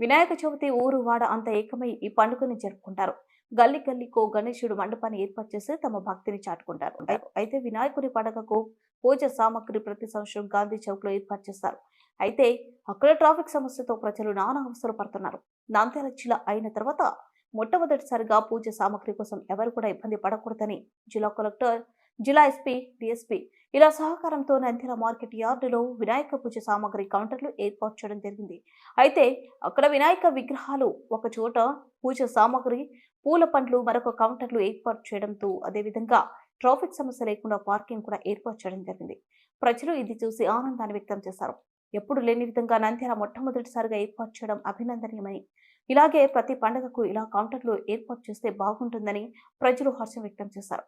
వినాయక చవితి ఊరు వాడ అంత ఏకమై ఈ పండుగని జరుపుకుంటారు. గల్లీ గల్లీకో గణేశుడు మండపాన్ని ఏర్పాటు చేసి తమ భక్తిని చాటుకుంటారు. అయి- అయితే వినాయకుడి పండుగకు పూజ సామాగ్రి ప్రతి సంవత్సరం గాంధీ చౌక్లో ఏర్పాటు చేస్తారు. అయితే అక్కడ ట్రాఫిక్ సమస్యతో ప్రజలు నానా అవసరం పడుతున్నారు. నంద్యాల జిల్లా అయిన తర్వాత మొట్టమొదటిసారిగా పూజ సామాగ్రి కోసం ఎవరు కూడా ఇబ్బంది పడకూడదని జిల్లా కలెక్టర్ జిల్లా ఎస్పీ డిఎస్పీ ఇలా సహకారంతో నంద్యాల మార్కెట్ యార్డులో వినాయక పూజ సామాగ్రి కౌంటర్లు ఏర్పాటు చేయడం జరిగింది. అయితే అక్కడ వినాయక విగ్రహాలు ఒక చోట పూజ సామాగ్రి పూల పండ్లు మరొక కౌంటర్లు ఏర్పాటు చేయడంతో అదేవిధంగా ట్రాఫిక్ సమస్య లేకుండా పార్కింగ్ కూడా ఏర్పాటు చేయడం జరిగింది. ప్రజలు ఇది చూసి ఆనందాన్ని వ్యక్తం చేశారు. ఎప్పుడు లేని విధంగా నంద్యాల మొట్టమొదటిసారిగా ఏర్పాటు చేయడం అభినందనీయమని ఇలాగే ప్రతి పండుగకు ఇలా కౌంటర్లు ఏర్పాటు చేస్తే బాగుంటుందని ప్రజలు హర్షం వ్యక్తం చేశారు.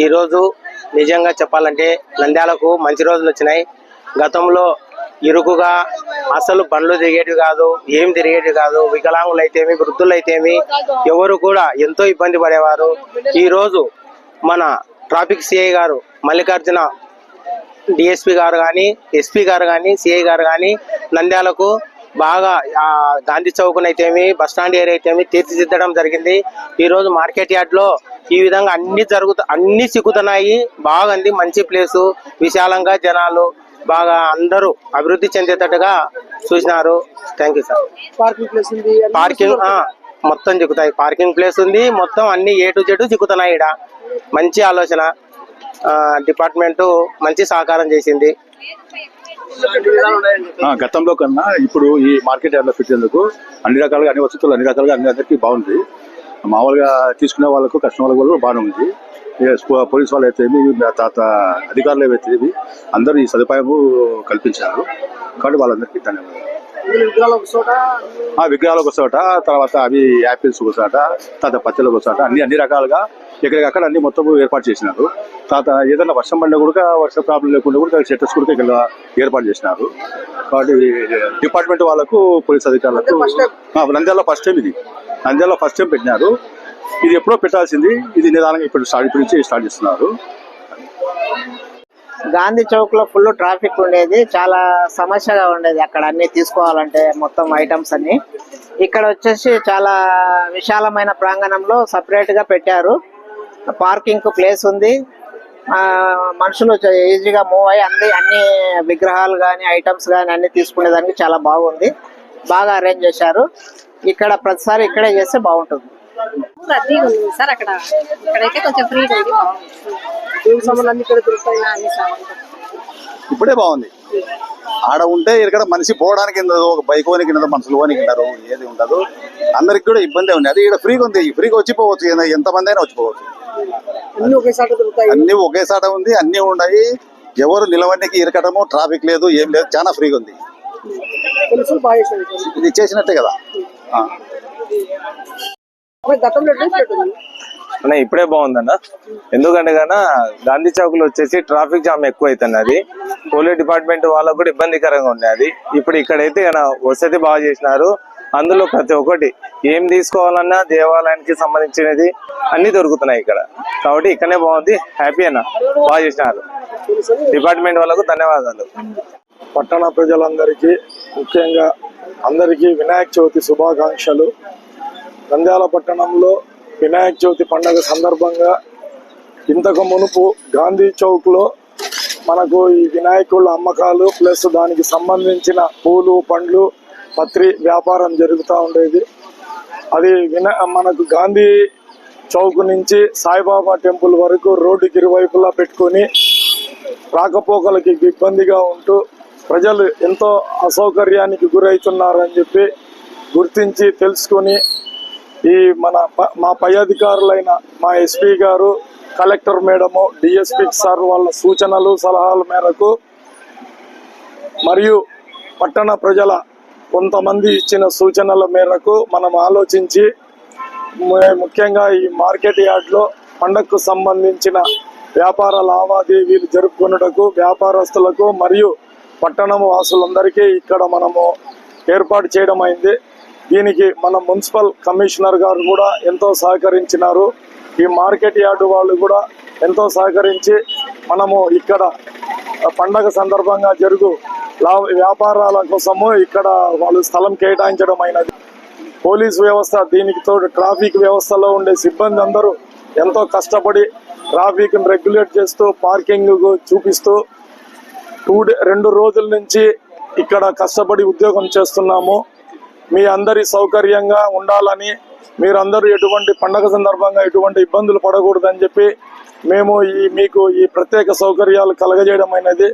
ఈరోజు నిజంగా చెప్పాలంటే నంద్యాలకు మంచి రోజులు వచ్చినాయి. గతంలో ఇరుకుగా అసలు బండ్లు తిరిగేటివి కాదు ఏం తిరిగేటివి కాదు వికలాంగులు అయితేమి వృద్ధులు అయితేమి ఎవరు కూడా ఎంతో ఇబ్బంది పడేవారు. ఈరోజు మన ట్రాఫిక్ సిఐ గారు మల్లికార్జున డిఎస్పి గారు కానీ ఎస్పీ గారు కానీ సిఐ గారు కానీ నంద్యాలకు బాగా ఆ, గాంధీ చౌక్ అయితేమి బస్ స్టాండ్ ఏరియా అయితేమి తీర్చిదిద్దడం జరిగింది. ఈరోజు మార్కెట్ యార్డ్లో ఈ విధంగా అన్ని జరుగుతు అన్ని సిక్కుతున్నాయి. బాగుంది. మంచి ప్లేసు విశాలంగా జనాలు బాగా అందరూ అభివృద్ధి చెందేటట్టుగా చూసినారు. Thank you sir parking place ఉంది. పార్కింగ్ ఆ, మొత్తం చిక్కుతాయి పార్కింగ్ ప్లేస్ ఉంది. మొత్తం అన్ని ఏ టు జెడ్ చిక్కుతున్నాయి ఇక్కడ మంచి ఆలోచన. ఆ, డిపార్ట్మెంట్ మంచి సహకారం చేసింది. గతంలో కన్నా ఇప్పుడు ఈ మార్కెట్ యార్డ్లో పెట్టేందుకు అన్ని రకాలుగా అన్ని వసతులు అన్ని రకాలుగా అన్ని అందరికీ బాగుంది. మామూలుగా తీసుకునే వాళ్ళకు కస్టమర్ వాళ్ళకు కూడా బాగానే ఉంది. పోలీస్ వాళ్ళు అయితే తాత అధికారులు ఏవైతే అందరూ ఈ సదుపాయము కల్పించారు. కాబట్టి వాళ్ళందరికీ ధన్యవాదాలు. విగ్రహాలు ఒక చోట తర్వాత అవి యాపిల్స్ ఒక చోట తర్వాత పచ్చలు ఒక చోట అన్ని అన్ని రకాలుగా ఎక్కడికక్కడ అన్ని మొత్తం ఏర్పాటు చేసినారు. తర్వాత ఏదైనా వర్షం పడినా కూడా వర్షం ప్రాబ్లం లేకుండా కూడా షెటర్స్ కూడా ఇక్కడ ఏర్పాటు చేసినారు. కాబట్టి డిపార్ట్మెంట్ వాళ్ళకు పోలీస్ అధికారులకు ఆ, నంద్యాలలో ఫస్ట్ టైం ఇది. నంద్యాలలో ఫస్ట్ టైం పెట్టినారు. ఇది ఎప్పుడో పెట్టాల్సింది ఇది నిదానంగా ఇప్పుడు స్టార్ట్ ఇప్పుడు నుంచి స్టార్ట్ చేస్తున్నారు. గాంధీ చౌక్లో ఫుల్ ట్రాఫిక్ ఉండేది. చాలా సమస్యగా ఉండేది అక్కడ అన్ని తీసుకోవాలంటే మొత్తం ఐటమ్స్ అన్ని. ఇక్కడ వచ్చేసి చాలా విశాలమైన ప్రాంగణంలో సపరేట్గా పెట్టారు. పార్కింగ్కు ప్లేస్ ఉంది. ఆ, మనుషులు ఈజీగా మూవ్ అయ్యి అన్ని అన్ని విగ్రహాలు కానీ ఐటమ్స్ కానీ అన్ని తీసుకునేదానికి చాలా బాగుంది. బాగా అరేంజ్ చేశారు. ఇక్కడ ప్రతిసారి ఇక్కడే చేస్తే బాగుంటుంది. రద్దీగా ఉంది సార్ అక్కడ. ఇక్కడైతే కొంచెం ఫ్రీగా ఉంది. బాగుంది దేవుడి సామాన్లు అన్ని ఇక్కడ దొరుకుతాయి? అన్ని సామాన్లు ఇప్పుడే బాగుంది. ఆడ ఉంటే ఇక్కడ మనిషి పోవడానికి ఒక బైక్ పోనీకి ఉండదు మనుషులు పోనీకి ఉండరు ఏది ఉండదు. అందరికి కూడా ఇబ్బంది ఉంది. అది ఇక్కడ ఫ్రీగా ఉంది. ఫ్రీగా వచ్చిపోవచ్చు. ఎంత- ఎంతమంది అయినా వచ్చిపోవచ్చు. అన్ని ఒకేసారి దొరుకుతాయి? అన్ని ఒకేసాట ఉంది. అన్ని ఉన్నాయి. ఎవరు నిలవడానికి ఇరకటము ట్రాఫిక్ లేదు ఏం లేదు. చాలా ఫ్రీగా ఉంది. ఇది చేసినట్టే కదా. గతంలో అన్న ఇప్పుడే బాగుందన్న. ఎందుకంటే కన్నా గాంధీ చౌక్లో వచ్చేసి ట్రాఫిక్ జామ్ ఎక్కువ అవుతున్నది పోలీస్ డిపార్ట్మెంట్ వాళ్ళకు కూడా ఇబ్బందికరంగా ఉన్నది ఇప్పుడు ఇక్కడైతే కన్నా వసతి బాగా చేసినారు. అందులో ప్రతి ఒక్కటి ఏం తీసుకోవాలన్నా దేవాలయానికి సంబంధించినది అన్ని దొరుకుతున్నాయి ఇక్కడ. కాబట్టి ఇక్కడనే బాగుంది. హ్యాపీ అన్న. బాగా చేసినారు. డిపార్ట్మెంట్ వాళ్ళకు ధన్యవాదాలు. పట్టణ ప్రజలందరికీ ముఖ్యంగా అందరికీ వినాయక చవితి శుభాకాంక్షలు. నంద్యాల పట్టణంలో వినాయక చవితి పండగ సందర్భంగా ఇంతకు మునుపు గాంధీ చౌక్లో మనకు ఈ వినాయకుళ్ళ అమ్మకాలు ప్లస్ దానికి సంబంధించిన పూలు పండ్లు పత్రి వ్యాపారం జరుగుతూ ఉండేది. అది వినా మనకు గాంధీ చౌక్ నుంచి సాయిబాబా టెంపుల్ వరకు రోడ్డుకి ఇరువైపులా పెట్టుకొని రాకపోకలకి ఇబ్బందిగా ఉంటూ ప్రజలు ఎంతో అసౌకర్యానికి గురవుతున్నారని చెప్పి గుర్తించి తెలుసుకొని ఈ మన ప- మా పై అధికారులైన మా ఎస్పీ గారు కలెక్టర్ మేడము డిఎస్పీ సార్ వాళ్ళ సూచనలు సలహాల మేరకు మరియు పట్టణ ప్రజల కొంతమంది ఇచ్చిన సూచనల మేరకు మనం ఆలోచించి ముఖ్యంగా ఈ మార్కెట్ యార్డ్లో పండగకు సంబంధించిన వ్యాపార లావాదేవీలు జరుపుకున్నటకు వ్యాపారస్తులకు మరియు పట్టణం వాసులందరికీ ఇక్కడ మనము ఏర్పాటు చేయడం అయింది. దీనికి మన మున్సిపల్ కమిషనర్ గారు కూడా ఎంతో సహకరించినారు. ఈ మార్కెట్ యార్డు వాళ్ళు కూడా ఎంతో సహకరించి మనము ఇక్కడ పండగ సందర్భంగా జరుగు లా- వ్యాపారాల కోసము ఇక్కడ వాళ్ళు స్థలం కేటాయించడం అయినది. పోలీస్ వ్యవస్థ దీనికి తోడు ట్రాఫిక్ వ్యవస్థలో ఉండే సిబ్బంది అందరూ ఎంతో కష్టపడి ట్రాఫిక్ రెగ్యులేట్ చేస్తూ పార్కింగ్ చూపిస్తూ టూ డే రెండు రోజుల నుంచి ఇక్కడ కష్టపడి ఉద్యోగం చేస్తున్నాము. మీ అందరి సౌకర్యంగా ఉండాలని మీరందరూ ఎటువంటి పండగ సందర్భంగా ఎటువంటి ఇబ్బందులు పడకూడదని చెప్పి మేము ఈ మీకు ఈ ప్రత్యేక సౌకర్యాలు కలగజేయడం అనేది